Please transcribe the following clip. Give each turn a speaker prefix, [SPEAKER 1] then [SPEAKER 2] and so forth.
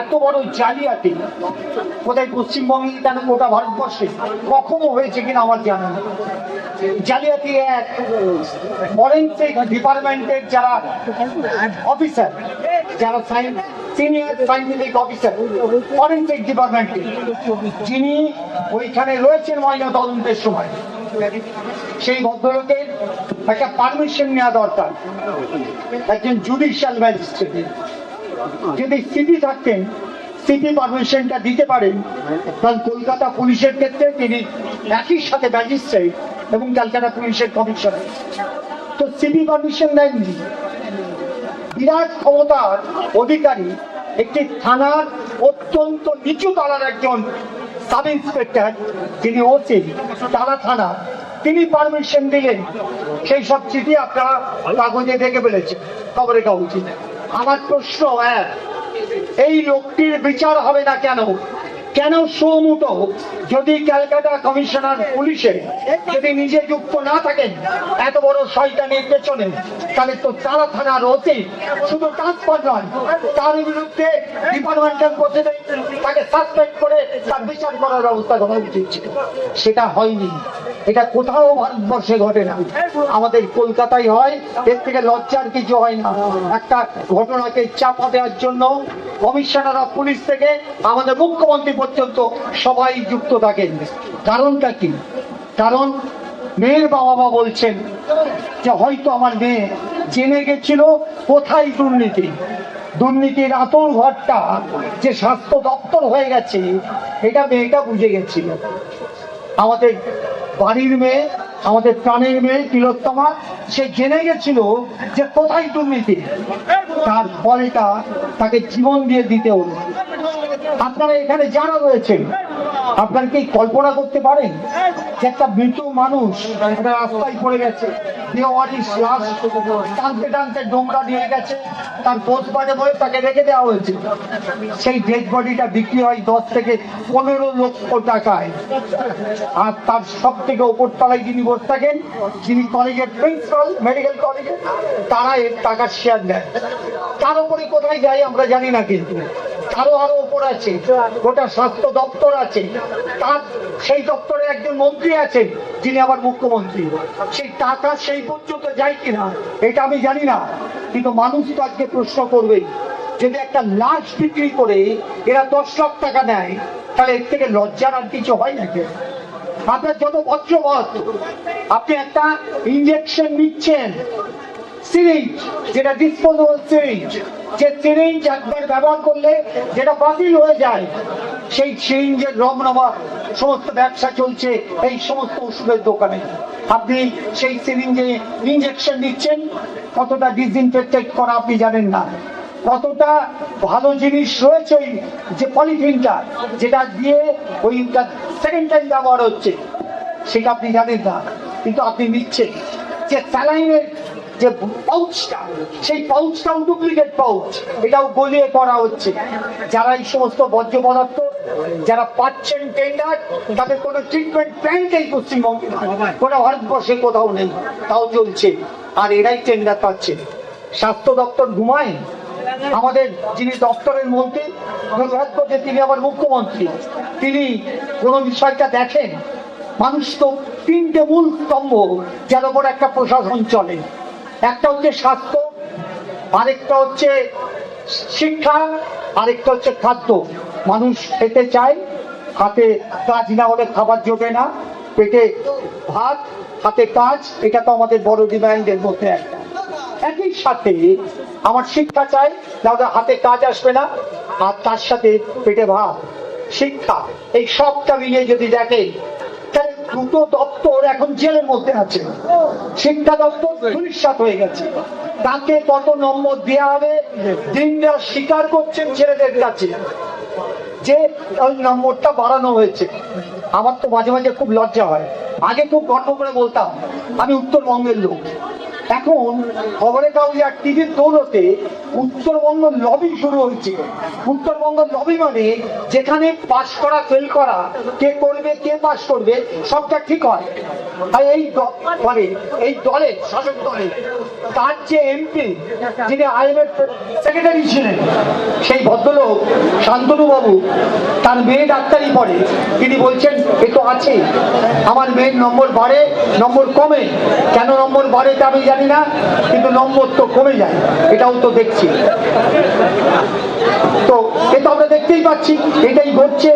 [SPEAKER 1] এত বড় জালিয়াতি। কোথায় পশ্চিমবঙ্গে কেন গোটা ভারতবর্ষে? কখনো হয়েছে কিনা আমার জানা নেই। জালিয়াতি এক ফরেন্সিক ডিপার্টমেন্টের যারা অফিসার যারা সিনিয়র সাইন্টিফিক অফিসার ফরেন্সিক ডিপার্টমেন্টে যিনি ওইখানে রয়েছেন ময়না তদন্তের সময়। সেই ভদ্রলোকের একটা পারমিশন নেওয়া দরকার। একজন জুডিশিয়াল ম্যাজিস্ট্রেট যদি সিপি থাকতেন সিপি পারমিশনটা দিতে পারেন, কারণ কলকাতা পুলিশের ক্ষেত্রে তিনি একই সাথে ম্যাজিস্ট্রেট এবং ক্যালকাটা পুলিশের কমিশনার তো সিপি পারমিশন দেননি। বিরাট ক্ষমতার অধিকারী একটি থানার অত্যন্ত নিচু তলার একজন সাব ইন্সপেক্টর যিনি ওসি তারা থানা, তিনি পারমিশন দিলেন। সেই সব চিঠি আপনারা কাগজে দেখে ফেলেছেন খবরে কাগজে। আমার প্রশ্ন এক এই লোকটির বিচার হবে না কেন? কেন সৌমুটো যদি ক্যালকাটা কমিশনার পুলিশে যদি নিজে যুক্ত না থাকেন, এত বড় শয়তানের পেছনে, তাহলে তো তারা থানার অতি শুধু ট্রান্সফার নয়, তার বিরুদ্ধে ডিপার্টমেন্টাল প্রসিডিং তাকে সাসপেন্ড করে তার বিচার করার ব্যবস্থা করা উচিত ছিল। সেটা হয়নি। এটা কোথাও ভারতবর্ষে ঘটে না। আমাদের কলকাতায় হয়, এর থেকে লজ্জার কিছু হয় না। একটা ঘটনাকে চাপা দেওয়ার জন্য কমিশনার অফ পুলিশ থেকে আমাদের মুখ্যমন্ত্রী পর্যন্ত সবাই যুক্ত থাকেন। কারণটা কি? কারণ মেয়ের বাবা মা বলছেন যে, হয়তো আমার মেয়ে জেনে গেছিল, কোথায় দুর্নীতি? দুর্নীতির আতর ঘরটা যে স্বাস্থ্য দপ্তর হয়ে গেছে, এটা মেয়েটা বুঝে গেছিল। আমাদের বাড়ির মেয়ে, আমাদের প্রাণের মেয়ে তিলোত্তমা, সে জেনে গেছিল যে কোথায় দুর্নীতি। তার ফলটা তাকে জীবন দিয়ে দিতে হলো আপনারা এখানে যারা রয়েছেন আপনারা কি কল্পনা করতে পারেন যে একটা মৃত মানুষ একটা রাস্তায় পড়ে গেছে টানতে টানতে গেছে, তার তাকে রেখে দেওয়া হয়েছে। সেই বিক্রি হয় দশ থেকে পনেরো লক্ষ টাকায়। আর তার সব থেকে তলায় থাকেন, যিনি কলেজের প্রিন্সিপাল মেডিকেল কলেজে, তারা এর টাকার শেয়ার নেয়। তার উপরে কোথায় যায় আমরা জানি না কিন্তু। আরও আরও ওপর আছে। গোটা স্বাস্থ্য দপ্তর আছে। তার সেই দপ্তরে একজন মন্ত্রী আছেন, যিনি আবার মুখ্যমন্ত্রী। সেই টাকা সেই পর্যন্ত যায় কিনা, এটা আমি জানি না। কিন্তু মানুষ তো আজকে প্রশ্ন করবেই, যদি একটা লাশ বিক্রি করে এরা দশ লাখ টাকা নেয়, তাহলে এর থেকে লজ্জার আর কিছু হয় নাকি? আপনার যত বজ্রবধ আপনি একটা ইঞ্জেকশন নিচ্ছেন সিরিজ যেটা ডিসপোজেবল সিরিঞ্জ যে সিরিঞ্জ একবার ব্যবহার করলে যেটা বাতিল হয়ে যায়, সেই সিরিঞ্জের রমরমা সমস্ত ব্যবসা চলছে এই সমস্ত ওষুধের দোকানে। আপনি সেই সিরিঞ্জে ইঞ্জেকশন দিচ্ছেন কতটা ডিসইনফেক্টেড করা আপনি জানেন না। কতটা ভালো জিনিস রয়েছে ওই যে পলিথিনটা যেটা দিয়ে ওই সেকেন্ড টাইম ব্যবহার হচ্ছে, সেটা আপনি জানেন না। কিন্তু আপনি নিচ্ছেন। যে স্যালাইনের যে পাউচটা সেই পাউচটাও ডুপ্লিকেট পাউচ এটাও গলিয়ে করা হচ্ছে। যারা এই সমস্ত বর্জ্য পদার্থ, যারা পাচ্ছেন টেন্ডার তাদের কোনো ট্রিটমেন্ট প্ল্যান নেই পশ্চিমবঙ্গে। কোনো ভারতবর্ষে কোথাও নেই, তাও চলছে। আর এরাই টেন্ডার পাচ্ছে। স্বাস্থ্য দপ্তর ঘুমায়। আমাদের যিনি দপ্তরের মন্ত্রী দুর্ভাগ্য যে তিনি আবার মুখ্যমন্ত্রী। তিনি কোনো বিষয়টা দেখেন? মানুষ তো তিনটে মূল স্তম্ভ, যার উপর একটা প্রশাসন চলে। একটা হচ্ছে স্বাস্থ্য, আরেকটা হচ্ছে শিক্ষা, আরেকটা হচ্ছে খাদ্য। মানুষ খেতে চায়, হাতে কাজ না হলে খাবার জোটে না। পেটে ভাত, হাতে কাজ, এটা তো আমাদের বড় ডিমান্ডের মধ্যে একটা। একই সাথে আমার শিক্ষা চাই নাহলে হাতে কাজ আসবে না, আর তার সাথে পেটে ভাত, শিক্ষা, এই সবটা মিলিয়ে যদি দেখেন তাহলে দুটো দপ্তর এখন জেলের মধ্যে আছে। শিক্ষা দপ্তর ধূলিসাৎ হয়ে গেছে। তাকে কত নম্বর দেওয়া হবে? দিনরা স্বীকার করছেন ছেলেদের কাছে যে ওই নম্বরটা বাড়ানো হয়েছে। আমার তো মাঝে মাঝে খুব লজ্জা হয়। আগে খুব গর্ব করে বলতাম, আমি উত্তরবঙ্গের লোক। এখন খবরে কাগজে আর টিভির দৌলতে উত্তরবঙ্গ লবি শুরু হয়েছে। উত্তরবঙ্গ লবি মানে যেখানে পাশ করা ফেল করা, কে করবে, কে পাশ করবে, সবটা ঠিক হয়। আর এই মানে এই দলে শাসক দলে তার যে এমপি যিনি আইএমএফ সেক্রেটারি ছিলেন, সেই ভদ্রলোক শান্তনু বাবু তার মেয়ে ডাক্তারি পড়ে। তিনি বলছেন, এ তো আছে আমার মেয়ের নম্বর বাড়ে, নম্বর কমে। কেন নম্বর বাড়ে যাবে জানি না, কিন্তু নম্বর তো কমে যায়, এটাও তো দেখছি। তো এটা আমরা দেখতেই পাচ্ছি, এটাই ঘটছে।